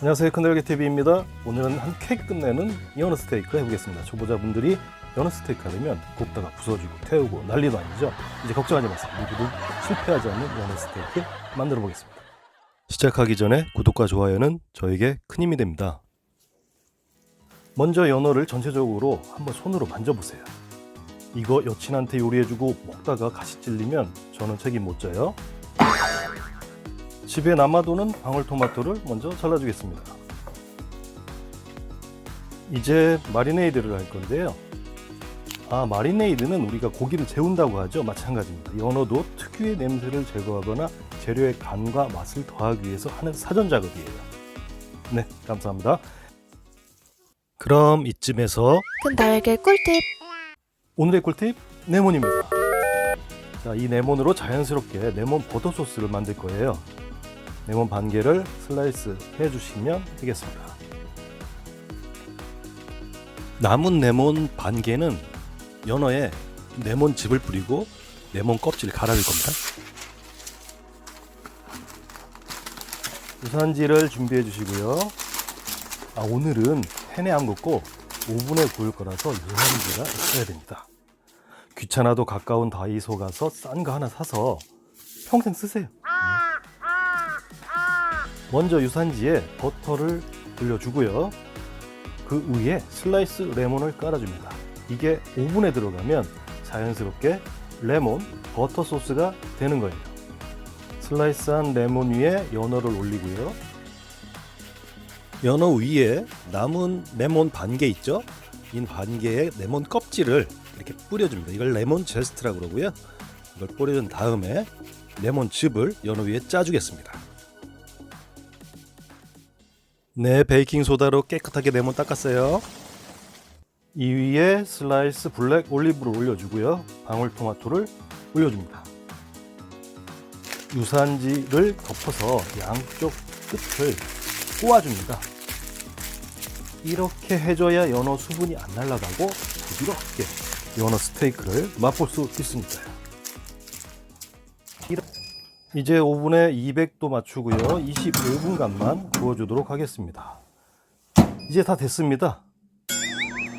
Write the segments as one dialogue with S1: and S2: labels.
S1: 안녕하세요 큰들기 TV입니다. 오늘은 한쾌 끝내는 연어 스테이크 해보겠습니다. 초보자분들이 연어 스테이크 하려면 굽다가 부서지고 태우고 난리도 아니죠. 이제 걱정하지 마세요. 모두도 실패하지 않는 연어 스테이크 만들어 보겠습니다. 시작하기 전에 구독과 좋아요는 저에게 큰 힘이 됩니다. 먼저 연어를 전체적으로 한번 손으로 만져보세요. 이거 여친한테 요리해주고 먹다가 가시 찔리면 저는 책임 못 져요. 집에 남아도는 방울토마토를 먼저 잘라주겠습니다. 이제 마리네이드를 할 건데요. 아, 마리네이드는 우리가 고기를 재운다고 하죠. 마찬가지입니다. 연어도 특유의 냄새를 제거하거나 재료의 간과 맛을 더하기 위해서 하는 사전 작업이에요. 네, 감사합니다. 그럼 이쯤에서
S2: 큰달걀 꿀팁
S1: 오늘의 꿀팁 레몬입니다. 자, 이 레몬으로 자연스럽게 레몬 버터 소스를 만들 거예요. 레몬 반 개를 슬라이스 해 주시면 되겠습니다. 남은 레몬 반 개는 연어에 레몬 즙을 뿌리고 레몬 껍질을 갈아줄 겁니다. 유산지를 준비해 주시고요. 아, 오늘은 팬에 안 굽고 오븐에 구울 거라서 유산지가 있어야 됩니다. 귀찮아도 가까운 다이소 가서 싼 거 하나 사서 평생 쓰세요. 먼저 유산지에 버터를 올려주고요. 그 위에 슬라이스 레몬을 깔아줍니다. 이게 오븐에 들어가면 자연스럽게 레몬 버터 소스가 되는 거예요. 슬라이스한 레몬 위에 연어를 올리고요. 연어 위에 남은 레몬 반 개 있죠? 이 반개에 레몬 껍질을 이렇게 뿌려줍니다. 이걸 레몬 제스트라고 그러고요. 이걸 뿌려준 다음에 레몬 즙을 연어 위에 짜주겠습니다. 네, 베이킹 소다로 깨끗하게 레몬 닦았어요. 이 위에 슬라이스 블랙 올리브를 올려주고요. 방울토마토를 올려줍니다. 유산지를 덮어서 양쪽 끝을 꼬아줍니다. 이렇게 해줘야 연어 수분이 안 날아가고 부드럽게 연어 스테이크를 맛볼 수. 이러- 이제 오븐에 200도 맞추고요. 25분간만 구워주도록 하겠습니다. 이제 다 됐습니다.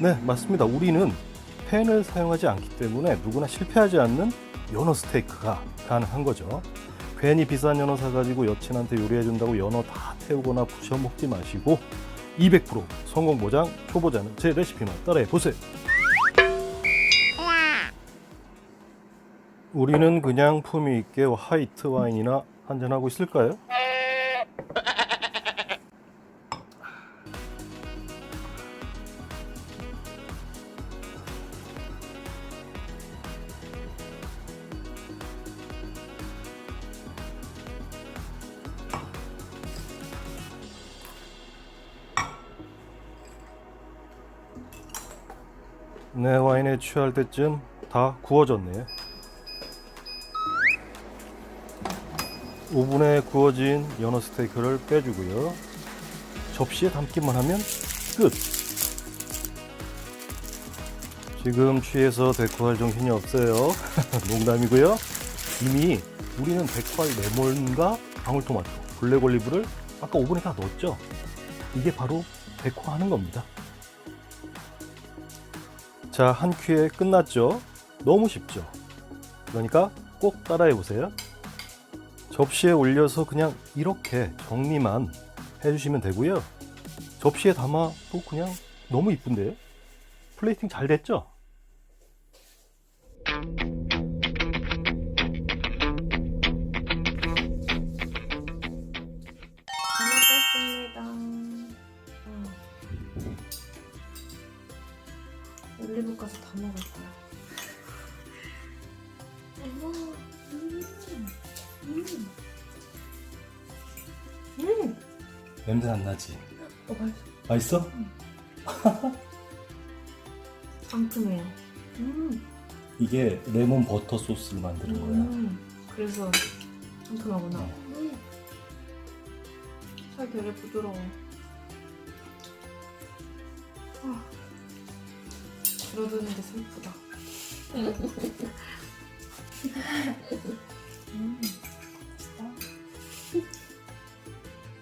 S1: 네, 맞습니다. 우리는 팬을 사용하지 않기 때문에 누구나 실패하지 않는 연어 스테이크가 가능한 거죠. 괜히 비싼 연어 사가지고 여친한테 요리해준다고 연어 다 태우거나 부셔 먹지 마시고 200% 성공 보장 초보자는 제 레시피만 따라해 보세요. 우리는 그냥 품위 있게 화이트 와인이나 한잔 하고 있을까요? 네, 와인에 취할 때쯤 다 구워졌네요. 오븐에 구워진 연어 스테이크를 빼주고요. 접시에 담기만 하면 끝. 지금 취해서 데코할 정신이 없어요. 농담이고요. 이미 우리는 데코할 레몬과 방울토마토, 블랙 올리브를 아까 오븐에 다 넣었죠. 이게 바로 데코하는 겁니다. 자, 한 큐에 끝났죠? 너무 쉽죠? 그러니까 꼭 따라해 보세요. 접시에 올려서 그냥 이렇게 정리만 해주시면 되고요. 접시에 담아도 그냥 너무 이쁜데요? 플레이팅 잘 됐죠?
S2: 어. 올리브까지 다 먹을 거야 어머, 음, 음. 음.
S1: 냄새 안 나지?
S2: 어, 맛있어
S1: 맛있어?
S2: 상큼해요 음.
S1: 이게 레몬 버터 소스를 만드는 거야.
S2: 음. 그래서 상큼하구나
S1: 어.
S2: 음. 살 되게 부드러워 아. 줄어드는 게 슬프다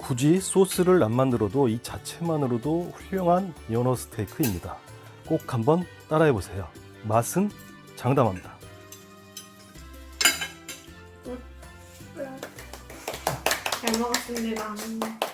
S1: 굳이 소스를 안 만들어도 이 자체만으로도 훌륭한 연어 스테이크입니다. 꼭 한번 따라해 보세요. 맛은 장담합니다.
S2: 잘 먹었습니다.